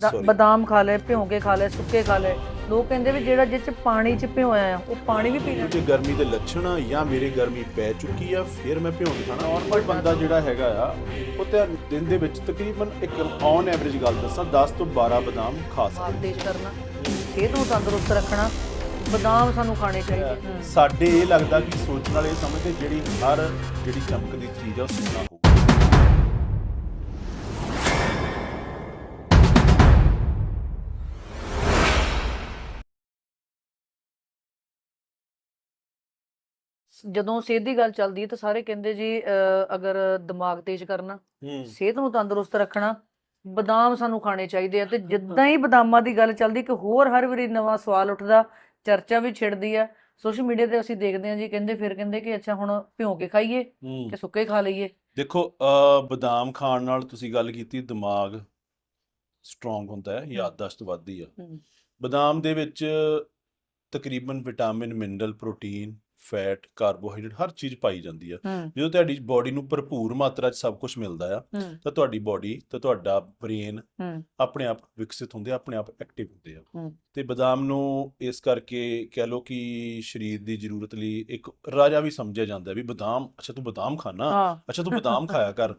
Sorry. ਬਦਾਮ ਖਾ ਲੈ ਭਿਉਂ ਕੇ ਖਾ ਲੈ ਸੁੱਕੇ ਖਾ ਲੈ ਲੋਕ ਕਹਿੰਦੇ ਵੀ ਜਿਹੜਾ ਜਿਹ ਚ ਪਾਣੀ ਚ ਭਿਉਇਆ ਆ ਉਹ ਪਾਣੀ ਵੀ ਪੀ ਲੈਣਾ ਜੇ ਗਰਮੀ ਦੇ ਲੱਛਣ ਆ ਜਾਂ ਮੇਰੇ ਗਰਮੀ ਪੈ ਚੁੱਕੀ ਆ ਫਿਰ ਮੈਂ ਭਿਉਂ ਕੇ ਖਾਣਾ। ਨਾਰਮਲ ਬੰਦਾ ਜਿਹੜਾ ਹੈਗਾ ਆ ਉਹ ਤੇ ਦਿਨ ਦੇ ਵਿੱਚ ਤਕਰੀਬਨ ਇੱਕ ਔਨ ਐਵਰੇਜ ਗੱਲ ਦੱਸਾਂ 10 ਤੋਂ 12 ਬਦਾਮ ਖਾ ਸਕਦੇ। ਤੇਜ਼ ਕਰਨਾ। ਸਿਹਤ ਨੂੰ ਤੰਦਰੁਸਤ ਰੱਖਣਾ। ਬਦਾਮ ਸਾਨੂੰ ਖਾਣੇ ਚਾਹੀਦੇ। ਸਾਡੇ ਇਹ ਲੱਗਦਾ ਕਿ ਸੋਚਣ ਵਾਲੇ ਸਮਝਦੇ ਜਿਹੜੀ ਹਰ ਜਿਹੜੀ ਚਮਕਦੀ ਚੀਜ਼ ਆ ਉਹ ਸੁਣਨਾ ਜਦੋਂ ਸਿਹਤ ਦੀ ਗੱਲ ਚੱਲਦੀ ਹੈ ਤਾਂ ਸਾਰੇ ਕਹਿੰਦੇ ਜੀ ਅਗਰ ਦਿਮਾਗ ਤੇਜ਼ ਕਰਨਾ ਸਿਹਤ ਨੂੰ ਤੰਦਰੁਸਤ ਰੱਖਣਾ ਬਦਾਮ ਸਾਨੂੰ ਖਾਣੇ ਚਾਹੀਦੇ ਆ ਤੇ ਜਿੱਦਾਂ ਹੀ ਬਦਾਮਾਂ ਦੀ ਗੱਲ ਚੱਲਦੀ ਕਿ ਹੋਰ ਹਰ ਵਾਰੀ ਨਵਾਂ ਸਵਾਲ ਉੱਠਦਾ ਚਰਚਾ ਵੀ ਛਿੜਦੀ ਆ। ਸੋਸ਼ਲ ਮੀਡੀਆ ਤੇ ਅਸੀਂ ਦੇਖਦੇ ਹਾਂ ਜੀ ਕਹਿੰਦੇ ਫਿਰ ਕਹਿੰਦੇ ਕਿ ਅੱਛਾ ਹੁਣ ਭਿਉਂ ਕੇ ਖਾਈਏ ਕਿ ਸੁੱਕੇ ਖਾ ਲਈਏ। ਦੇਖੋ ਬਦਾਮ ਖਾਣ ਨਾਲ ਤੁਸੀਂ ਗੱਲ ਕੀਤੀ ਦਿਮਾਗ ਸਟਰੋਂਗ ਹੁੰਦਾ ਹੈ ਯਾਦਦਾਸ਼ਤ ਵੱਧਦੀ ਆ। ਬਦਾਮ ਦੇ ਵਿੱਚ ਤਕਰੀਬਨ vitamin mineral protein fat carbohydrate ਹਰ ਚੀਜ਼ ਪਾਈ ਜਾਂਦੀ ਆ। ਜਦੋਂ ਤੁਹਾਡੀ ਬਾਡੀ ਨੂੰ ਭਰਪੂਰ ਮਾਤਰਾ 'ਚ ਸਭ ਕੁਝ ਮਿਲਦਾ ਆ ਤਾਂ ਤੁਹਾਡੀ ਬਾਡੀ ਤੇ ਤੁਹਾਡਾ ਬ੍ਰੇਨ ਆਪਣੇ ਆਪ ਵਿਕਸਿਤ ਹੁੰਦੇ ਆ, ਆਪਣੇ ਆਪ ਐਕਟਿਵ ਹੁੰਦੇ ਆ। ਤੇ ਬਦਾਮ ਨੂੰ ਇਸ ਕਰਕੇ ਕਹਿ ਲਓ ਕਿ ਸਰੀਰ ਦੀ ਜ਼ਰੂਰਤ ਲਈ ਇੱਕ ਰਾਜਾ ਵੀ ਸਮਝਿਆ ਜਾਂਦਾ ਵੀ ਬਦਾਮ ਅੱਛਾ ਤੂੰ ਬਦਾਮ ਖਾਣਾ ਅੱਛਾ ਤੂੰ ਬਦਾਮ ਖਾਇਆ ਕਰ।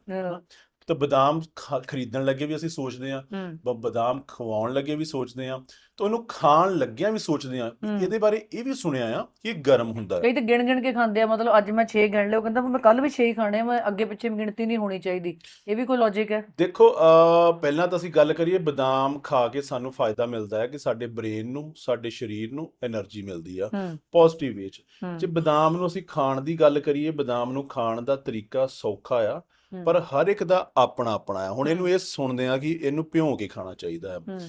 ਤਾਂ ਬਦਾਮ ਖਰੀਦਣ ਲੱਗੇ ਵੀ ਅਸੀਂ ਸੋਚਦੇ ਆ ਬਦਾਮ ਖਵਾਉਣ ਲੱਗੇ ਵੀ ਸੋਚਦੇ ਆ ਤਾਂ ਉਹਨੂੰ ਖਾਣ ਲੱਗਿਆਂ ਵੀ ਸੋਚਦੇ ਆ ਇਹਦੇ ਬਾਰੇ ਇਹ ਵੀ ਸੁਣਿਆ ਆ ਇਹ ਗਰਮ ਹੁੰਦਾ ਹੈ। ਕਈ ਤਾਂ ਗਿਣ ਗਿਣ ਕੇ ਖਾਂਦੇ ਆ ਮਤਲਬ ਅੱਜ ਮੈਂ 6 ਗਿਣ ਲਿਆ ਉਹ ਕਹਿੰਦਾ ਮੈਂ ਕੱਲ ਵੀ 6 ਹੀ ਖਾਣੇ ਮੈਂ ਅੱਗੇ ਪਿੱਛੇ ਗਿਣਤੀ ਨਹੀਂ ਹੋਣੀ ਚਾਹੀਦੀ। ਇਹ ਵੀ ਕੋਈ ਲੌਜੀਕ ਹੈ? ਦੇਖੋ ਪਹਿਲਾਂ ਤਾਂ ਅਸੀਂ ਗੱਲ ਕਰੀਏ ਬਦਾਮ ਖਾ ਕੇ ਸਾਨੂੰ ਫਾਇਦਾ ਮਿਲਦਾ ਹੈ ਕਿ ਸਾਡੇ ਬ੍ਰੇਨ ਨੂੰ ਸਾਡੇ ਸਰੀਰ ਨੂੰ એનર્ਜੀ ਮਿਲਦੀ ਆ। ਪੋਜ਼ਿਟਿਵ ਵੇ ਚ। ਜੇ ਬਦਾਮ ਨੂੰ ਅਸੀਂ ਖਾਣ ਦੀ ਗੱਲ ਕਰੀਏ ਬਦਾਮ ਨੂੰ ਖਾਣ ਦਾ ਤਰੀਕਾ ਸੌਖਾ ਆ। ਪਰ ਹਰ ਇੱਕ ਦਾ ਆਪਣਾ ਆਪਣਾ ਆ। ਹੁਣ ਇਹਨੂੰ ਇਹ ਸੁਣਦੇ ਆ ਕਿ ਇਹਨੂੰ ਭਿਉਂ ਕੇ ਖਾਣਾ ਚਾਹੀਦਾ ਹੈ। ਹੂੰ।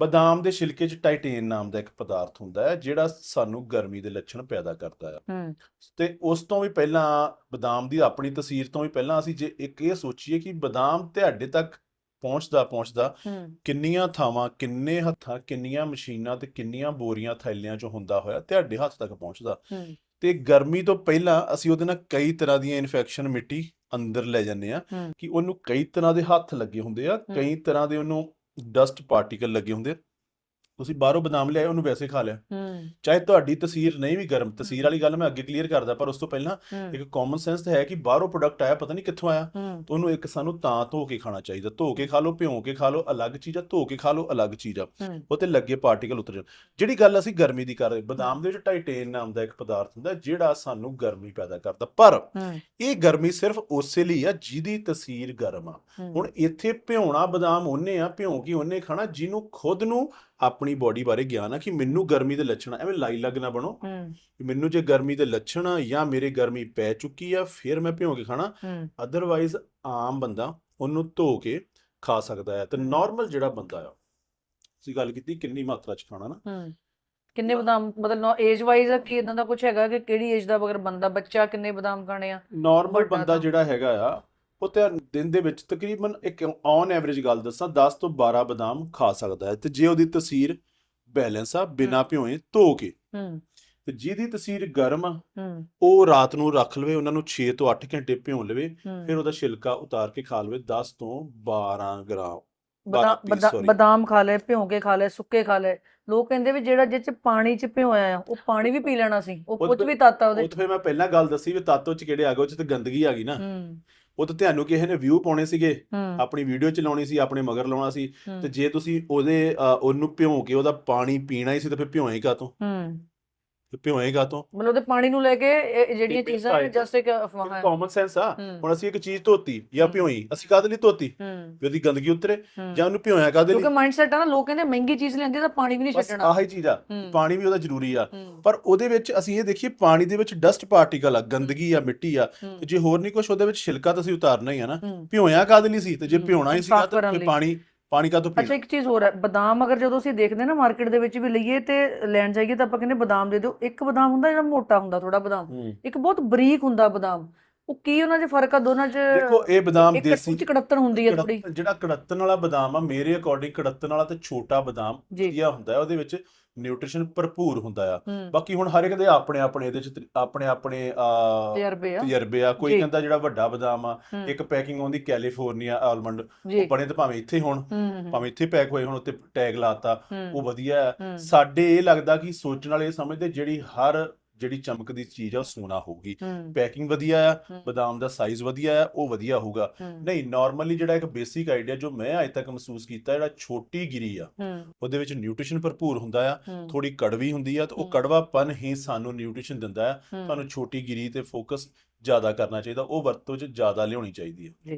ਬਦਾਮ ਦੇ ਛਿਲਕੇ 'ਚ ਟਾਈਟੇਨ ਨਾਮ ਦਾ ਇੱਕ ਪਦਾਰਥ ਹੁੰਦਾ ਹੈ ਜਿਹੜਾ ਸਾਨੂੰ ਗਰਮੀ ਦੇ ਲੱਛਣ ਪੈਦਾ ਕਰਦਾ ਹੈ ਹੂੰ। ਤੇ ਉਸ ਤੋਂ ਵੀ ਪਹਿਲਾਂ ਬਦਾਮ ਦੀ ਆਪਣੀ ਤਸਵੀਰ ਤੋਂ ਵੀ ਪਹਿਲਾਂ ਅਸੀਂ ਜੇ ਇੱਕ ਇਹ ਸੋਚੀਏ ਕਿ ਬਦਾਮ ਤੁਹਾਡੇ ਤੱਕ ਪਹੁੰਚਦਾ ਪਹੁੰਚਦਾ ਹੂੰ। ਕਿੰਨੀਆਂ ਥਾਵਾਂ ਕਿੰਨੇ ਹੱਥਾਂ ਕਿੰਨੀਆਂ ਮਸ਼ੀਨਾਂ ਤੇ ਕਿੰਨੀਆਂ ਬੋਰੀਆਂ ਥੈਲਿਆਂ 'ਚ ਹੁੰਦਾ ਹੋਇਆ ਤੁਹਾਡੇ ਹੱਥ ਤੱਕ ਪਹੁੰਚਦਾ। ਹੂੰ। ਤੇ ਗਰਮੀ ਤੋਂ ਪਹਿਲਾਂ ਅਸੀਂ ਉਹਦੇ ਨਾਲ ਕਈ ਤਰ੍ਹਾਂ ਦੀਆਂ ਇਨਫੈਕਸ਼ਨ ਮਿੱਟੀ ਅੰਦਰ ਲੈ ਜਾਂਦੇ ਆ। ਕਿ ਉਹਨੂੰ ਕਈ ਤਰ੍ਹਾਂ ਦੇ ਹੱਥ ਲੱਗੇ ਹੁੰਦੇ ਆ ਕਈ ਤਰ੍ਹਾਂ ਦੇ ਉਹਨੂੰ ਡਸਟ ਪਾਰਟੀਕਲ ਲੱਗੇ ਹੁੰਦੇ ਆ ਤੁਸੀਂ ਬਾਹਰੋਂ ਬਦਾਮ ਲਿਆਏ ਉਹਨੂੰ ਵੈਸੇ ਖਾ ਲਿਆ। ਚਾਹੇ ਤੁਹਾਡੀ ਤਸੀਰ ਨਹੀਂ ਵੀ ਗਰਮ ਤਸੀਰ ਵਾਲੀ ਗੱਲ ਮੈਂ ਅੱਗੇ ਕਲੀਅਰ ਕਰਦਾ ਪਰ ਉਸ ਤੋਂ ਪਹਿਲਾਂ ਇੱਕ ਕਾਮਨ ਸੈਂਸ ਤਾਂ ਹੈ ਕਿ ਬਾਹਰੋਂ ਪ੍ਰੋਡਕਟ ਆਇਆ ਪਤਾ ਨਹੀਂ ਕਿੱਥੋਂ ਆਇਆ। ਤਾਂ ਉਹਨੂੰ ਇੱਕ ਸਾਨੂੰ ਤਾਂ ਧੋ ਕੇ ਖਾਣਾ ਚਾਹੀਦਾ। ਧੋ ਕੇ ਖਾ ਲਓ ਭਿਉਂ ਕੇ ਖਾ ਲਓ ਅਲੱਗ ਚੀਜ਼ ਆ ਧੋ ਕੇ ਖਾ ਲਓ ਅਲੱਗ ਚੀਜ਼ ਆ। ਉਹ ਤੇ ਲੱਗੇ ਪਾਰਟੀਕਲ ਉਤਰ ਜਾਣ। ਜਿਹੜੀ ਗੱਲ ਅਸੀਂ ਗਰਮੀ ਦੀ ਕਰ ਰਹੇ ਬਦਾਮ ਦੇ ਵਿੱਚ ਟਾਈਟੇਨ ਨਾਮ ਦਾ ਇੱਕ ਪਦਾਰਥ ਹੁੰਦਾ ਜਿਹੜਾ ਸਾਨੂੰ ਗਰਮੀ ਪੈਦਾ ਕਰਦਾ। ਪਰ ਇਹ ਗਰਮੀ ਸਿਰਫ ਉਸੇ ਲਈ ਆ ਜਿਹਦੀ ਤਸੀਰ ਗਰਮ ਆ। ਹੁਣ ਇੱਥੇ ਭਿਉਣਾ ਬਦਾਮ ਉਹਨੇ ਆ ਭਿਉਂ ਕੇ ਉਹਨੇ ਖਾਣਾ ਜਿਹਨੂੰ ਖੁਦ ਨੂੰ ਆਪਣੀ ਬਾਡੀ ਬਾਰੇ ਗਿਆਨ ਆ ਕਿ ਮੈਨੂੰ ਗਰਮੀ ਦੇ ਲੱਛਣ ਐਵੇਂ ਲਾਈ ਲੱਗ ਨਾ ਬਣੋ। ਕਿ ਮੈਨੂੰ ਜੇ ਗਰਮੀ ਦੇ ਲੱਛਣ ਆ ਜਾਂ ਮੇਰੇ ਗਰਮੀ ਪੈ ਚੁੱਕੀ ਆ ਫਿਰ ਮੈਂ ਭਿਉਂ ਕੇ ਖਾਣਾ। ਅਦਰਵਾਈਜ਼ ਆਮ ਬੰਦਾ ਉਹਨੂੰ ਧੋ ਕੇ ਖਾ ਸਕਦਾ ਹੈ। ਤੇ ਨਾਰਮਲ ਜਿਹੜਾ ਬੰਦਾ ਆ ਅਸੀਂ ਗੱਲ ਕੀਤੀ ਕਿੰਨੀ ਮਾਤਰਾ ਚ ਖਾਣਾ ਨਾ। ਕਿੰਨੇ ਬਦਾਮ ਮਤਲਬ ਏਜ ਵਾਈਜ਼ ਕੀ ਇਦਾਂ ਦਾ ਕੁਝ ਹੈਗਾ ਕਿ ਕਿਹੜੀ ਏਜ ਦਾ ਅਗਰ ਬੰਦਾ ਬੱਚਾ ਕਿੰਨੇ ਬਦਾਮ ਖਾਣੇ ਆ? ਨਾਰਮਲ ਬੰਦਾ ਜਿਹੜਾ ਹੈਗਾ ਆ ਉਹ ਤੇ ਦਿਨ ਦੇ ਵਿੱਚ ਤਕਰੀਬਨ ਇੱਕ ਔਨ ਐਵਰੇਜ ਗੱਲ ਦੱਸਾਂ 10 ਤੋਂ 12 ਬਦਾਮ ਖਾ ਸਕਦਾ ਹੈ ਤੇ ਜੇ ਉਹਦੀ ਤਸੀਰ ਬੈਲੈਂਸ ਆ ਬਿਨਾ ਭਿਓਏ ਧੋ ਕੇ। ਹੂੰ। ਤੇ ਜਿਹਦੀ ਤਸੀਰ ਗਰਮ ਆ ਉਹ ਰਾਤ ਨੂੰ ਰੱਖ ਲਵੇ ਉਹਨਾਂ ਨੂੰ 6 ਤੋਂ 8 ਘੰਟੇ ਭਿਉਂ ਲਵੇ ਫਿਰ ਉਹਦਾ ਛਿਲਕਾ ਉਤਾਰ ਕੇ ਖਾ ਲਵੇ 10 ਤੋਂ 12 ਗ੍ਰਾਮ ਬਦਾਮ ਖਾ ਲੈ ਭਿਉਂ ਕੇ ਖਾ ਲੈ ਸੁੱਕੇ ਖਾ ਲੈ ਲੋਕ ਕਹਿੰਦੇ ਵੀ ਜਿਹੜਾ ਜਿਹ ਚ ਪਾਣੀ ਚ ਭਿਉਇਆ ਆ ਉਹ ਪਾਣੀ ਵੀ ਪੀ ਲੈਣਾ ਸੀ ਉਹ ਕੁਝ ਵੀ ਤਾਤਾ ਉਹਦੇ ਫਿਰ ਮੈਂ ਪਹਿਲਾਂ ਗੱਲ ਦੱਸੀ ਵੀ ਤਾਤੋ ਚ ਕਿਹੜੇ ਆ ਗਏ ਉਹ ਚ ਤੇ ਗੰਦਗੀ ਆ ਗਈ ਨਾ। ਹੂੰ। ਉਹ ਤਾਂ ਤੁਹਾਨੂੰ ਕਿਸੇ ਨੇ ਵਿਊ ਪਾਉਣੇ ਸੀਗੇ। ਹੂੰ। ਆਪਣੀ ਵੀਡੀਓ ਚ ਲਾਉਣੀ ਸੀ ਆਪਣੇ ਮਗਰ ਲਾਉਣਾ ਸੀ। ਹੂੰ, ਤੇ ਜੇ ਤੁਸੀਂ ਉਹਦੇ ਉਹਨੂੰ ਭਿਉਂ ਕੇ ਉਹਦਾ ਪਾਣੀ ਪੀਣਾ ਹੀ ਸੀ ਤਾਂ ਫਿਰ ਭਿਉਏ ਕਾ ਤੋਂ ਹੂੰ ਭਿਉਏ ਕਾ ਤੋਂ ਮਤਲਬ ਉਹਦੇ ਪਾਣੀ ਨੂੰ ਲੈ ਕੇ ਇਹ ਜਿਹੜੀਆਂ ਚੀਜ਼ਾਂ ਜਸਟ ਇੱਕ ਅਫਵਾਹ ਹੈ। ਕਾਮਨ ਸੈਂਸ ਆ। ਹੁਣ ਅਸੀਂ ਇੱਕ ਚੀਜ਼ ਧੋਤੀ ਜਾਂ। ਭਿਉਈ ਅਸੀਂ ਕਾਹਦੇ ਲਈ ਧੋਤੀ? ਵੀ ਉਹਦੀ ਗੰਦਗੀ ਉਤਰੇ ਜਾਂ ਉਹਨੂੰ ਭਿਉਇਆ ਕਾਹਦੇ ਕਿਉਂਕਿ ਲਈ? ਮਾਈਂਡਸੈਟ ਆ ਨਾ ਲੋਕ ਕਹਿੰਦੇ ਮਹਿੰਗੀ ਚੀਜ਼ ਲੈਂਦੇ ਤਾਂ ਪਾਣੀ ਵੀ ਨਹੀਂ ਬਸ ਛੱਡਣਾ। ਆਹੀ ਚੀਜ਼ ਆ। ਪਾਣੀ ਵੀ ਉਹਦਾ ਜ਼ਰੂਰੀ ਆ। ਪਰ ਉਹਦੇ ਵਿੱਚ ਅਸੀਂ ਇਹ ਦੇਖੀਏ ਪਾਣੀ ਦੇ ਵਿੱਚ ਡਸਟ ਪਾਰਟੀਕਲ ਆ ਗੰਦਗੀ ਆ ਮਿੱਟੀ ਆ। ਤੇ ਜੇ ਹੋਰ ਨਹੀਂ ਕੁਝ ਉਹਦੇ ਵਿੱਚ ਛਿਲਕਾ ਤਾਂ ਅਸੀਂ ਉਤਾਰਨਾ ਹੀ ਆ ਨਾ। ਭਿਉਇਆ ਕਾਹਦੇ ਲਈ ਸੀ? ਤੇ ਜੇ ਭਿਉਣਾ ਹੀ ਸੀਗਾ ਤਾਂ ਲਈ। ਪਾਣੀ ਪਾਣੀ ਕਾ ਤੋਂ ਅੱਛਾ ਪੀਣਾ ਇੱਕ ਚੀਜ਼ ਹੋਰ ਹੈ ਬਦਾਮ ਅਗਰ ਜਦੋਂ ਅਸੀਂ ਦੇਖਦੇ ਨਾ ਮਾਰਕੀਟ ਦੇ ਵਿੱਚ ਵੀ ਲਈਏ ਤੇ ਲੈਣ ਜਾਈਏ ਤਾਂ ਆਪਾਂ ਕਹਿੰਦੇ ਬਦਾਮ ਦੇ ਦਿਓ। ਇੱਕ ਬਦਾਮ ਹੁੰਦਾ ਜਿਹੜਾ ਮੋਟਾ ਹੁੰਦਾ ਥੋੜਾ ਬਦਾਮ। ਇੱਕ ਬਹੁਤ ਬਰੀਕ ਹੁੰਦਾ ਬਦਾਮ। ਉਹ ਕੀ ਉਹਨਾਂ 'ਚ ਫ਼ਰਕ ਆ? ਦੋਨਾਂ 'ਚ ਦੇਖੋ ਇਹ ਬਦਾਮ ਇੱਕ ਦੇਸੀ ਉੱਚ ਕੜੱਤਣ ਹੁੰਦੀ ਹੈ ਥੋੜੀ ਜਿਹੜਾ ਕੜੱਤਣ ਵਾਲਾ ਬਦਾਮ ਆ ਮੇਰੇ ਅਕੋਰਡਿੰਗ ਕੜੱਤਣ ਵਾਲਾ ਤੇ ਛੋਟਾ ਬਦਾਮ ਵਧੀਆ ਹੁੰਦਾ ਹੈ ਉਹਦੇ ਵਿੱਚ ਨਿਊਟ੍ਰੀਸ਼ਨ ਭਰਪੂਰ ਹੁੰਦਾ ਆ। ਬਾਕੀ ਹੁਣ ਹਰ ਇੱਕ ਦੇ ਆਪਣੇ ਆਪਣੇ ਇਹਦੇ ਚ ਆਪਣੇ ਆਪਣੇ ਆ ਤਜਰਬੇ ਆ। ਤਜਰਬੇ ਆ। ਕੋਈ। ਕਹਿੰਦਾ ਜਿਹੜਾ ਵੱਡਾ ਬਦਾਮ ਆ ਇੱਕ ਪੈਕਿੰਗ ਆਉਂਦੀ ਕੈਲੀਫੋਰਨੀਆ ਆਲਮੰਡ ਉਹ ਬਣੇ ਤਾਂ ਭਾਵੇਂ ਇੱਥੇ ਹੋਣ ਭਾਵੇਂ ਇੱਥੇ ਪੈਕ ਹੋਏ ਹੁਣ ਉੱਤੇ ਟੈਗ ਲਾਤਾ ਉਹ ਵਧੀਆ ਹੂੰ, ਸਾਡੇ ਇਹ ਲੱਗਦਾ ਕਿ ਸੋਚਣ ਵਾਲੇ ਸਮਝਦੇ ਜਿਹੜੀ ਹਰ ਜਿਹੜੀ ਚਮਕਦੀ ਚੀਜ਼ ਆ ਉਹ ਸੋਨਾ ਹੋਊਗੀ। ਪੈਕਿੰਗ ਵਧੀਆ ਆ ਬਦਾਮ ਦਾ ਸਾਈਜ਼ ਵਧੀਆ ਆ ਉਹ ਵਧੀਆ ਹੋਊਗਾ। ਨਹੀਂ ਨਾਰਮਲੀ ਜਿਹੜਾ ਇੱਕ ਬੇਸਿਕ ਆਈਡੀਆ ਜੋ ਮੈਂ ਅਜੇ ਤੱਕ ਮਹਿਸੂਸ ਕੀਤਾ ਜਿਹੜਾ ਛੋਟੀ ਗਿਰੀ ਆ ਉਹਦੇ ਵਿੱਚ ਨਿਊਟ੍ਰੀਸ਼ਨ ਭਰਪੂਰ ਹੁੰਦਾ ਆ ਥੋੜੀ ਕੜਵੀ ਹੁੰਦੀ ਆ ਤੇ ਉਹ। ਕੜਵਾਪਨ ਹੀ ਸਾਨੂੰ ਨਿਊਟ੍ਰੀਸ਼ਨ ਦਿੰਦਾ ਹੂੰ। ਤੁਹਾਨੂੰ ਛੋਟੀ ਗਿਰੀ ਤੇ ਫੋਕਸ ਜ਼ਿਆਦਾ ਕਰਨਾ ਚਾਹੀਦਾ ਉਹ ਵਰਤੋਂ 'ਚ ਜ਼ਿਆਦਾ ਲਿਆਉਣੀ ਚਾਹੀਦੀ ਹੈ